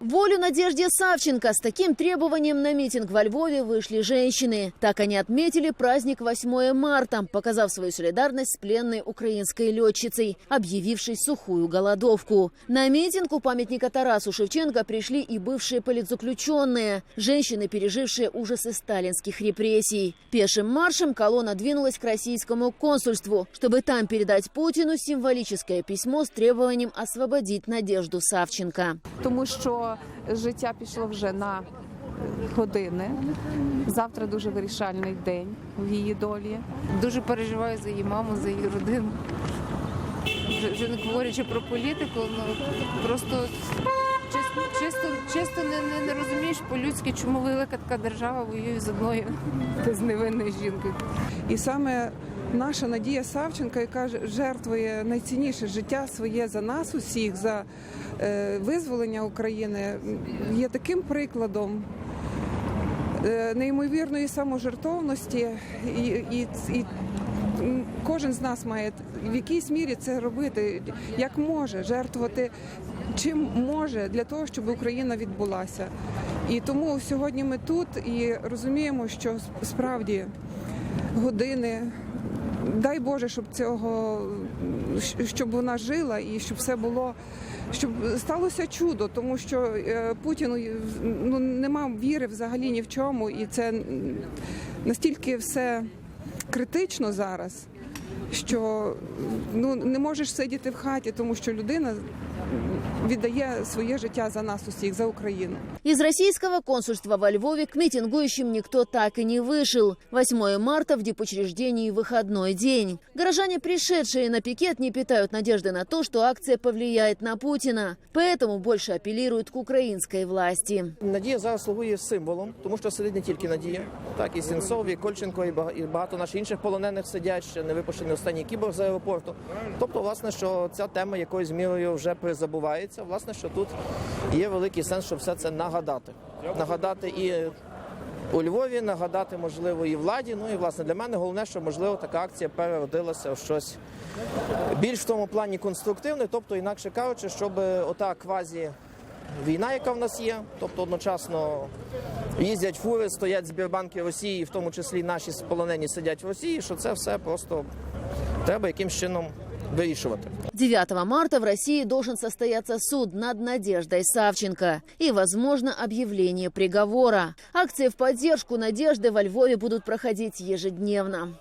Волю Надежде Савченко с таким требованием на митинг во Львове вышли женщины. Так они отметили праздник 8 марта, показав свою солидарность с пленной украинской летчицей, объявившей сухую голодовку. На митинг у памятника Тарасу Шевченко пришли и бывшие политзаключенные, женщины, пережившие ужасы сталинских репрессий. Пешим маршем колонна двинулась к российскому консульству, чтобы там передать Путину символическое письмо с требованием освободить Надежду Савченко. тому що життя пішло вже на години. Завтра дуже вирішальний день в її долі. Дуже переживаю за її маму, за її родину. Вже, вже не говорячи про політику, ну просто чисто, чисто, чисто не, не, не розумієш по-людськи, чому велика така держава воює з одною безневинною жінкою. І саме наша Надія Савченка, яка жертвує найцінніше життя своє за нас усіх, за е, визволення України, є таким прикладом. е, Неймовірної саможертовності, і, і, і кожен з нас має в якійсь мірі це робити, як може жертвувати чим може для того, щоб Україна відбулася. І тому сьогодні ми тут і розуміємо, що справді години. Дай Боже, щоб цього щоб вона жила і щоб все було, щоб сталося чудо, тому що Путіну Путін ну, нема віри взагалі ні в чому, і це настільки все критично зараз, що ну не можеш сидіти в хаті, тому що людина віддає своє життя за нас усіх, за Україну. Из российского консульства во Львове к митингующим никто так и не вышел. 8 марта в депучреждении выходной день. Горожане, пришедшие на пикет, не питают надежды на то, что акция повлияет на Путина. Поэтому больше апеллируют к украинской власти. Надія зараз слугує символом, тому що сидить не тільки Надія, так і Сінцов, і Кольченко, і бага- і багато наших інших полонених сидять ще не випущений останній кіборг з аеропорту. Тобто, власне, що ця тема якоюсь мірою вже призабувається. Власне, що тут є великий сенс, щоб все це нагадати. Нагадати і у Львові, нагадати, можливо, і владі. Ну і власне для мене головне, що можливо така акція переродилася в щось більш в тому плані конструктивне, тобто, інакше кажучи, щоб ота квазі війна, яка в нас є, тобто одночасно їздять фури, стоять збірбанки Росії, в тому числі наші полонені сидять в Росії, що це все просто треба якимсь чином вирішувати. 9 марта в России должен состояться суд над Надеждой Савченко и, возможно, объявление приговора. Акции в поддержку Надежды во Львове будут проходить ежедневно.